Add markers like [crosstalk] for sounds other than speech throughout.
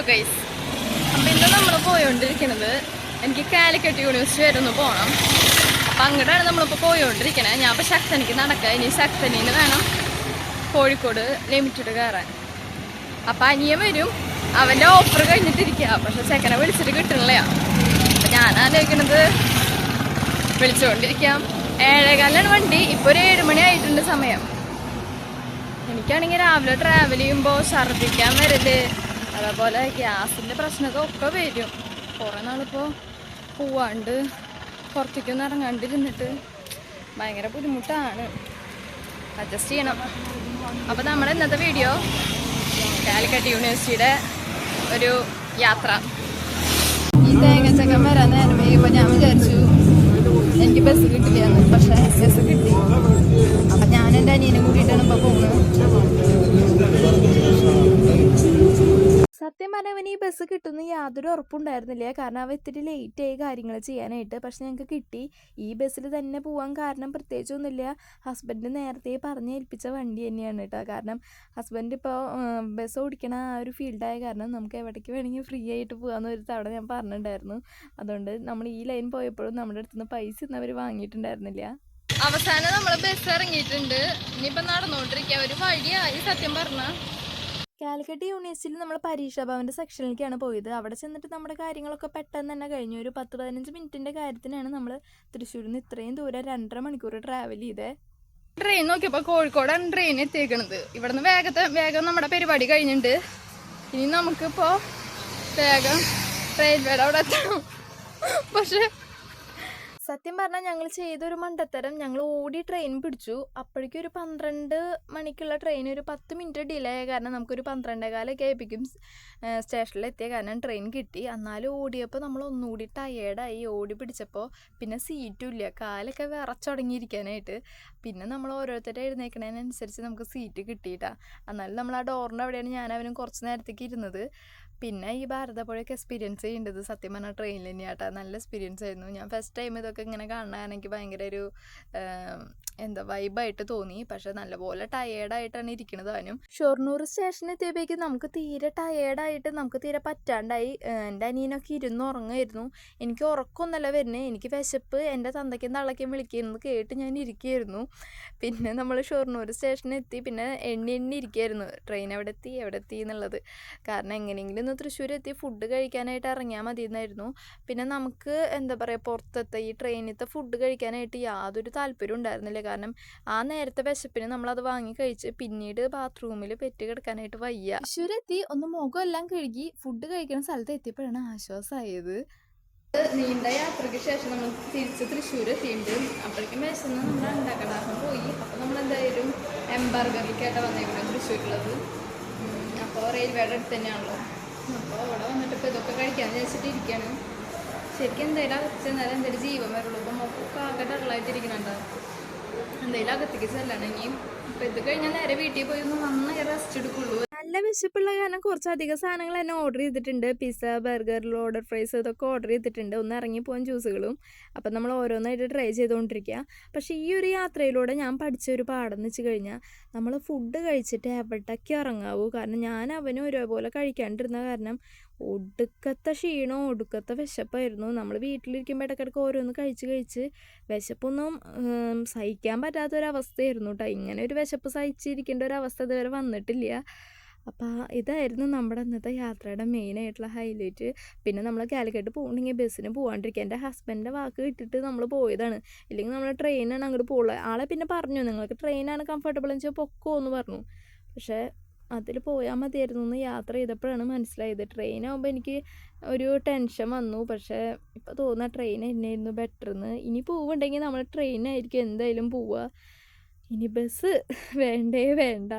Hello guys അപ്പം ഇന്ന് നമ്മൾ പോയോണ്ടിരിക്കുന്നത് എനിക്ക് കാലിക്കറ്റ് യൂണിവേഴ്സിറ്റി വരെ ഒന്ന് പോകണം അപ്പം അങ്ങോട്ടാണ് നമ്മളിപ്പോൾ പോയോണ്ടിരിക്കണേ. ഞാൻ അപ്പോൾ ശക്തനിക്ക് നടക്കുക ഇനി ശക്തനിന്ന് വേണം കോഴിക്കോട് ലിമിറ്റഡ് കയറാൻ. അപ്പം അനിയൻ വരും. അവന്റെ ഓഫർ കഴിഞ്ഞിട്ടിരിക്കുക പക്ഷെ ചെക്കനെ വിളിച്ചിട്ട് കിട്ടണില്ല. അപ്പം ഞാൻ ആലോചിക്കണത് വിളിച്ചുകൊണ്ടിരിക്കാം ഏഴേകാലാണ് വണ്ടി. ഇപ്പോൾ ഒരു ഏഴ് മണി ആയിട്ടുണ്ട് സമയം. എനിക്കാണെങ്കിൽ രാവിലെ ട്രാവൽ ചെയ്യുമ്പോൾ ഛർദ്ദിക്കാൻ വരൽ അതേപോലെ ഗ്യാസിന്റെ പ്രശ്നമൊക്കെ ഒക്കെ വരും. കുറേ നാളിപ്പോൾ പോവാണ്ട് പുറത്തേക്കൊന്നും ഇറങ്ങാണ്ടിരുന്നിട്ട് ഭയങ്കര ബുദ്ധിമുട്ടാണ്. അഡ്ജസ്റ്റ് ചെയ്യണം. അപ്പോൾ നമ്മുടെ ഇന്നത്തെ വീഡിയോ കാലിക്കട്ട് യൂണിവേഴ്സിറ്റിയുടെ ഒരു യാത്ര. ഈ തേങ്ങച്ചക്കം വരാൻ നേരം വൈകുമ്പോൾ ഞാൻ വിചാരിച്ചു എനിക്ക് ബസ് കിട്ടില്ല പക്ഷേ ബസ് കിട്ടി. സത്യം പറഞ്ഞാൽ ഈ ബസ് കിട്ടുന്ന യാതൊരു ഉറപ്പുണ്ടായിരുന്നില്ല. കാരണം അവ ഇത്തിരി ലേറ്റ് ആയി കാര്യങ്ങൾ ചെയ്യാനായിട്ട്. പക്ഷെ ഞങ്ങൾക്ക് കിട്ടി. ഈ ബസ്സിൽ തന്നെ പോകാൻ കാരണം പ്രത്യേകിച്ചൊന്നുമില്ല. ഹസ്ബൻഡ് നേരത്തെ പറഞ്ഞ് ഏൽപ്പിച്ച വണ്ടി തന്നെയാണ് കേട്ടോ കാരണം ഹസ്ബൻഡ് ഇപ്പോൾ ബസ് ഓടിക്കണ ആ ഒരു ഫീൽഡായ കാരണം നമുക്ക് എവിടേക്ക് വേണമെങ്കിൽ ഫ്രീ ആയിട്ട് പോകാമെന്ന് ഒരു തവണ ഞാൻ പറഞ്ഞിട്ടുണ്ടായിരുന്നു. അതുകൊണ്ട് നമ്മൾ ഈ ലൈൻ പോയപ്പോഴും നമ്മുടെ അടുത്തുനിന്ന് പൈസ ഒന്നും അവർ വാങ്ങിയിട്ടുണ്ടായിരുന്നില്ല. അവസാനം നമ്മൾ ബസ് ഇറങ്ങിയിട്ടുണ്ട്. ഇനിയിപ്പോൾ നടന്നുകൊണ്ടിരിക്കുക ഒരു വഴിയായി സത്യം പറഞ്ഞാൽ കാലിക്കറ്റ് യൂണിവേഴ്സിറ്റിയിൽ നമ്മൾ പരീക്ഷാ ഭവന്റെ സെക്ഷനിലേക്കാണ് പോയത്. അവിടെ ചെന്നിട്ട് നമ്മുടെ കാര്യങ്ങളൊക്കെ പെട്ടെന്ന് തന്നെ കഴിഞ്ഞു. ഒരു പത്ത് പതിനഞ്ച് മിനിറ്റിന്റെ കാര്യത്തിനാണ് നമ്മൾ തൃശ്ശൂരിൽ നിന്ന് ഇത്രയും ദൂരം രണ്ടര മണിക്കൂർ ട്രാവൽ ചെയ്തേ. ട്രെയിൻ നോക്കിയപ്പോൾ കോഴിക്കോടാണ് ട്രെയിൻ എത്തിയേക്കണത്. ഇവിടുന്ന് വേഗത്തെ വേഗം നമ്മുടെ പരിപാടി കഴിഞ്ഞിട്ടുണ്ട് ഇനി നമുക്കിപ്പോൾ വേഗം റെയിൽവേയുടെ അവിടെ എത്തണം. പക്ഷേ സത്യം പറഞ്ഞാൽ ഞങ്ങൾ ചെയ്തൊരു മണ്ടത്തരം. ഞങ്ങൾ ഓടി ട്രെയിൻ പിടിച്ചു. അപ്പോഴേക്കും ഒരു പന്ത്രണ്ട് മണിക്കുള്ള ട്രെയിൻ ഒരു പത്ത് മിനിറ്റ് ഡിലേ ആയ കാരണം നമുക്കൊരു പന്ത്രണ്ടേകാലൊക്കെ സ്റ്റേഷനിൽ എത്തിയ കാരണം ട്രെയിൻ കിട്ടി. എന്നാലും ഓടിയപ്പോൾ നമ്മൾ ഒന്നുകൂടി ടയേർഡായി ഓടി പിടിച്ചപ്പോൾ പിന്നെ സീറ്റും ഇല്ല. കാലൊക്കെ വിറച്ചുടങ്ങിയിരിക്കാനായിട്ട്. പിന്നെ നമ്മൾ ഓരോരുത്തരെ എഴുന്നേക്കണതിനനുസരിച്ച് നമുക്ക് സീറ്റ് കിട്ടിയിട്ടാണ് എന്നാലും നമ്മൾ ആ ഡോറിന്റെ അവിടെയാണ് ഞാൻ അവനും കുറച്ച് നേരത്തേക്ക് ഇരുന്നത്. പിന്നെ ഈ ഭാരതപ്പുഴയൊക്കെ എക്സ്പീരിയൻസ് ചെയ്യേണ്ടത് സത്യം പറഞ്ഞാൽ ട്രെയിനിൽ തന്നെയാട്ടാ. നല്ല എക്സ്പീരിയൻസ് ആയിരുന്നു. ഞാൻ ഫസ്റ്റ് ടൈം ഇതൊക്കെ ഇങ്ങനെ കാണാൻ ഭയങ്കര ഒരു എന്താ വൈബായിട്ട് തോന്നി. പക്ഷെ നല്ലപോലെ ടയേർഡായിട്ടാണ് ഇരിക്കുന്നത് അവനും. ഷൊർണൂർ സ്റ്റേഷനിൽ എത്തിയപ്പോഴേക്കും നമുക്ക് തീരെ ടയേർഡായിട്ട് നമുക്ക് തീരെ പറ്റാണ്ടായി. എന്റെ അനിയനൊക്കെ ഇരുന്ന് ഉറങ്ങായിരുന്നു എനിക്ക് ഉറക്കമൊന്നുമല്ല വരുന്നത് എനിക്ക് വിശപ്പ് എന്റെ തന്തയ്ക്കും തള്ളയ്ക്കും വിളിക്കുന്നത് കേട്ട് ഞാൻ ഇരിക്കുകയായിരുന്നു പിന്നെ നമ്മൾ ഷൊർണൂർ സ്റ്റേഷനിൽ എത്തി. പിന്നെ എണ്ണി എണ്ണി ഇരിക്കുകയായിരുന്നു ട്രെയിൻ എവിടെ എത്തി? എവിടെ എത്തി എന്നുള്ളത്. കാരണം എങ്ങനെയെങ്കിലും ഒന്ന് തൃശ്ശൂർ എത്തി ഫുഡ് കഴിക്കാനായിട്ട് ഇറങ്ങിയാൽ മതി എന്നായിരുന്നു പിന്നെ നമുക്ക് എന്താ പറയുക പുറത്തത്തെ ഈ ട്രെയിനിലത്തെ ഫുഡ് കഴിക്കാനായിട്ട് യാതൊരു താല്പര്യം ഉണ്ടായിരുന്നില്ല. കാരണം ആ നേരത്തെ വിശപ്പിന് നമ്മളത് വാങ്ങി കഴിച്ച് പിന്നീട് ബാത്റൂമിൽ പെറ്റ് കിടക്കാനായിട്ട് വയ്യ. തൃശ്ശൂർ എത്തി ഒന്ന് മുഖം എല്ലാം കഴുകി ഫുഡ് കഴിക്കുന്ന സ്ഥലത്ത് എത്തിയപ്പോഴാണ് ആശ്വാസമായത് നീണ്ട യാത്രയ്ക്ക് ശേഷം നമ്മൾ തിരിച്ച് തൃശ്ശൂർ എത്തിയിട്ടുണ്ട് അപ്പോഴേക്കും വിശന്ന് നമ്മൾ ഉണ്ടാക്കണം പോയി. അപ്പോൾ നമ്മൾ എന്തായാലും എംബർഗറിലേക്കായിട്ട് വന്നേക്കുന്നത് തൃശ്ശൂരിലുള്ളത് അപ്പോൾ റെയിൽവേയുടെ അടുത്ത് തന്നെയാണല്ലോ. അപ്പോൾ ഇതൊക്കെ കഴിക്കാമെന്ന് ഇരിക്കുകയാണ് ശരിക്കും എന്തായാലും അകത്ത് ജീവൻ വരുള്ളൂ. ഇപ്പം മൊക്കെ ആകെ ഡള്ളായിട്ടിരിക്കുന്നുണ്ടാവും എന്തായാലും അകത്തേക്ക് ചെല്ലണം ഇനിയും. ഇപ്പം ഇത് കഴിഞ്ഞാൽ നേരെ വീട്ടിൽ പോയി ഒന്ന് നന്നായി റെസ്റ്റ് എടുക്കുള്ളൂ. വിശപ്പുള്ള കാരണം കുറച്ചധികം സാധനങ്ങൾ തന്നെ ഓർഡർ ചെയ്തിട്ടുണ്ട്. പിസ്സ ബർഗർ ലോഡർ ഫ്രൈസ് ഇതൊക്കെ ഓർഡർ ചെയ്തിട്ടുണ്ട്. ഒന്ന് ഇറങ്ങി പോകാൻ ജ്യൂസുകളും അപ്പം നമ്മൾ ഓരോന്നായിട്ട് ട്രൈ ചെയ്തുകൊണ്ടിരിക്കുക. പക്ഷേ ഈ ഒരു യാത്രയിലൂടെ ഞാൻ പഠിച്ച ഒരു പാഠം എന്ന് വെച്ച് കഴിഞ്ഞാൽ നമ്മൾ ഫുഡ് കഴിച്ചിട്ട് എവിടേക്ക് ഇറങ്ങാവൂ? കാരണം ഞാൻ അവനും ഒരേപോലെ കഴിക്കാണ്ടിരുന്ന കാരണം ഒടുക്കത്തെ ക്ഷീണവും ഒടുക്കത്തെ വിശപ്പായിരുന്നു. നമ്മൾ വീട്ടിലിരിക്കുമ്പോൾ ഇടയ്ക്കിടയ്ക്ക് ഓരോന്ന് കഴിച്ച് കഴിച്ച് വിശപ്പൊന്നും സഹിക്കാൻ പറ്റാത്തൊരവസ്ഥയായിരുന്നു കേട്ടോ ഇങ്ങനെ ഒരു വിശപ്പ് സഹിച്ചിരിക്കേണ്ട ഒരു അവസ്ഥ ഇതുവരെ വന്നിട്ടില്ല. അപ്പോൾ ഇതായിരുന്നു നമ്മുടെ ഇന്നത്തെ യാത്രയുടെ മെയിനായിട്ടുള്ള ഹൈലൈറ്റ് പിന്നെ നമ്മൾ കാലിക്കറ്റ് പോകണമെങ്കിൽ ബസ്സിന് പോകാണ്ടിരിക്കുക എന്റെ ഹസ്ബൻഡിന്റെ വാക്ക് കിട്ടിയിട്ട് നമ്മൾ പോയതാണ്. ഇല്ലെങ്കിൽ നമ്മൾ ട്രെയിനാണ് അങ്ങോട്ട് പോകുള്ളത് ആളെ പിന്നെ പറഞ്ഞു നിങ്ങൾക്ക് ട്രെയിനാണ് കംഫർട്ടബിൾ എന്ന് വെച്ചാൽ പൊക്കോ എന്ന് പറഞ്ഞു. പക്ഷേ അതിൽ പോയാൽ മതിയായിരുന്നു എന്ന് യാത്ര ചെയ്തപ്പോഴാണ് മനസ്സിലായത്. ട്രെയിനാകുമ്പോൾ എനിക്ക് ഒരു ടെൻഷൻ വന്നു. പക്ഷേ ഇപ്പോൾ തോന്നുന്ന ട്രെയിൻ തന്നെയായിരുന്നു ബെറ്റർ എന്ന്. ഇനി പോവുണ്ടെങ്കിൽ നമ്മൾ ട്രെയിനായിരിക്കും എന്തായാലും പോവുക. ഇനി ബസ് [laughs] വേണ്ടേ വേണ്ട.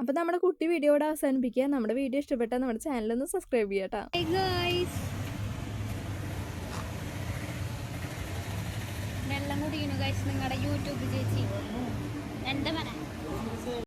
അപ്പോൾ നമ്മുടെ കുട്ടി വീഡിയോ കൂടെ അവസാനിപ്പിക്കുക. നമ്മുടെ വീഡിയോ ഇഷ്ടപ്പെട്ടാൽ നമ്മുടെ ചാനലൊന്ന് സബ്സ്ക്രൈബ് ചെയ്യാം വെള്ളം കുടിക്കുന്നു കഴിച്ച് നിങ്ങളുടെ യൂട്യൂബ് ചേച്ചി. എന്താ പറയാ?